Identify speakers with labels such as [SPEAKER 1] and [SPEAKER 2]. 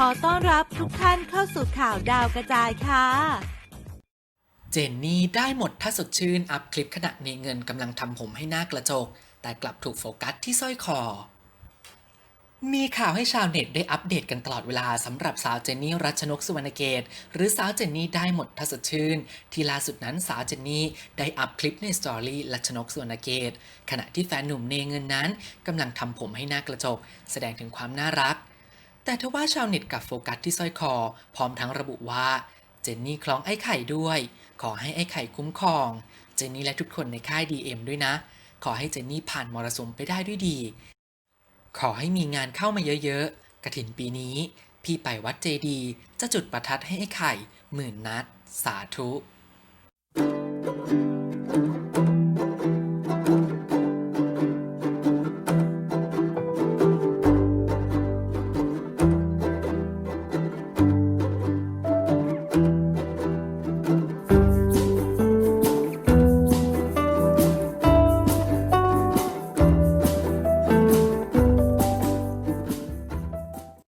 [SPEAKER 1] ขอต้อนรับทุกท่านเข้าสู่ข่าวดาวกระจายค่ะ
[SPEAKER 2] เจนนี่ได้หมดถ้าสดชื่นอัพคลิปขณะเนเงินกำลังทำผมให้หน้ากระจก แต่กลับถูกโฟกัสที่สร้อยคอ มีข่าวให้ชาวเน็ตได้อัปเดตกันตลอดเวลาสำหรับสาวเจนนี่รัชนกสุวรรณเกต หรือสาวเจนนี่ได้หมดถ้าสดชื่น ที่ล่าสุดนั้นสาวเจนนี่ได้อัพคลิปในสตอรี่รัชนกสุวรรณเกต ขณะที่แฟนหนุ่มเนเงินนั้นกำลังทำผมให้หน้ากระจก แสดงถึงความน่ารัก แต่ทว่าชาวเน็ตกลับโฟกัสที่สร้อยคอ พร้อมทั้งระบุว่า เจนนี่คล้องไอ้ไข่ด้วย ขอให้ไอ้ไข่คุ้มครอง เจนนี่และทุกคนในค่าย DM ด้วยนะ ขอให้เจนนี่ผ่านมรสุมไปได้ด้วยดี ขอให้มีงานเข้ามาเยอะๆกระถินปีนี้ พี่ไปวัดเจดี จะจุดประทัดให้ไอ้ไข่หมื่นนัด สาธุ